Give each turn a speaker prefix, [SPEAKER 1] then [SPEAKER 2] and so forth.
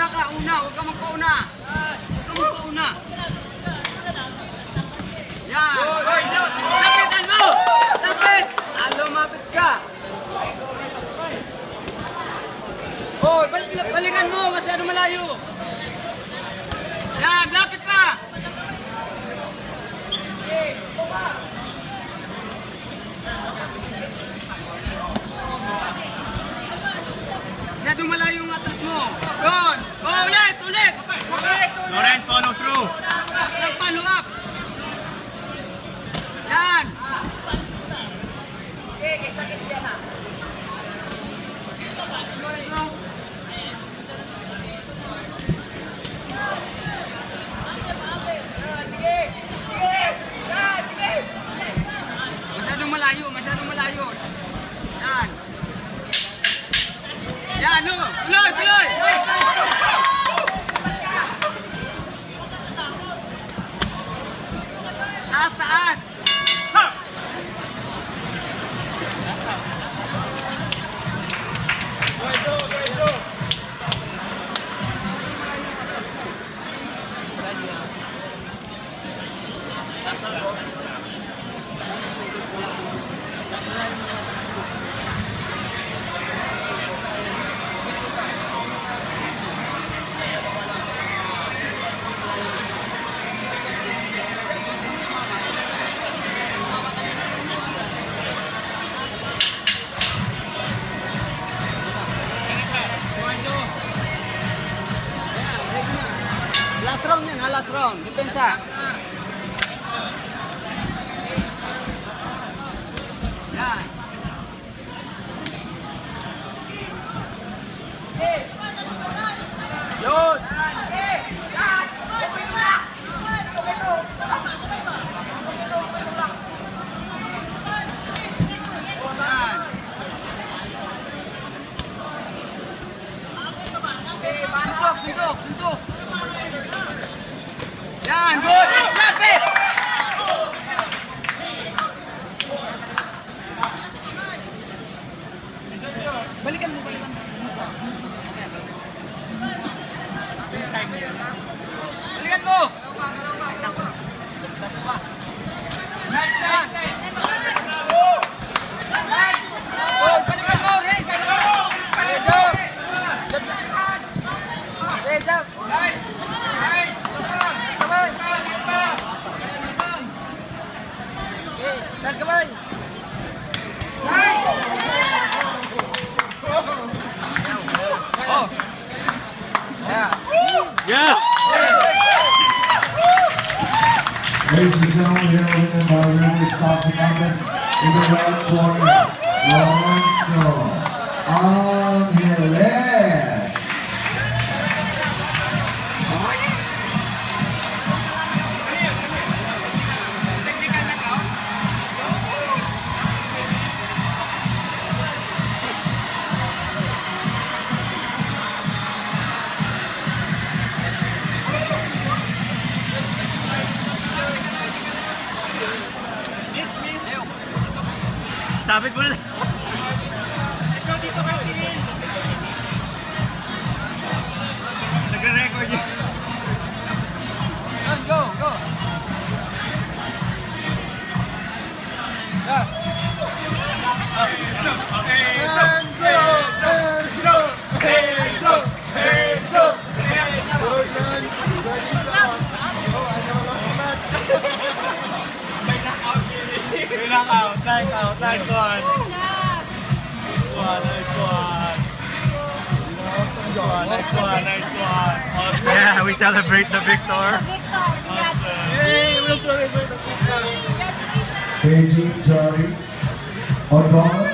[SPEAKER 1] una, ka, una. Huwag ka magpauna. Huwag ka magpauna. Yan. Lapitan mo! Lapit! Ah, lumapit ka. Oh, balik, balikan mo. Masyado malayo. Yan, lapit ka. Masyado Masyadong malayo. Yan. Yan, no. Tuloy, tuloy. Taas, Last round yan, ha? Last round. Depensa. Yan. Balikan mo, balikan mo. Balikan mo. That's pa. Yan. Oh, balikan mo, Ray. Hey, jump. Hey, jump. Kamay. Okay, taas kamay. Oh. Yeah.
[SPEAKER 2] Yeah!
[SPEAKER 3] Ladies and gentlemen, here winning by Rivers Casamangas in the red corner, Lorenzo Angeles.
[SPEAKER 2] Sabit mo na lang. Nagre-record yun.
[SPEAKER 1] Yun,
[SPEAKER 2] Knockout, nice out, nice one. Nice one, nice one. Nice one, nice one, nice one. Awesome. Yeah, we celebrate the victor. Awesome. Yay, we'll celebrate the victor.
[SPEAKER 3] KG Johnny O'Donnell. KG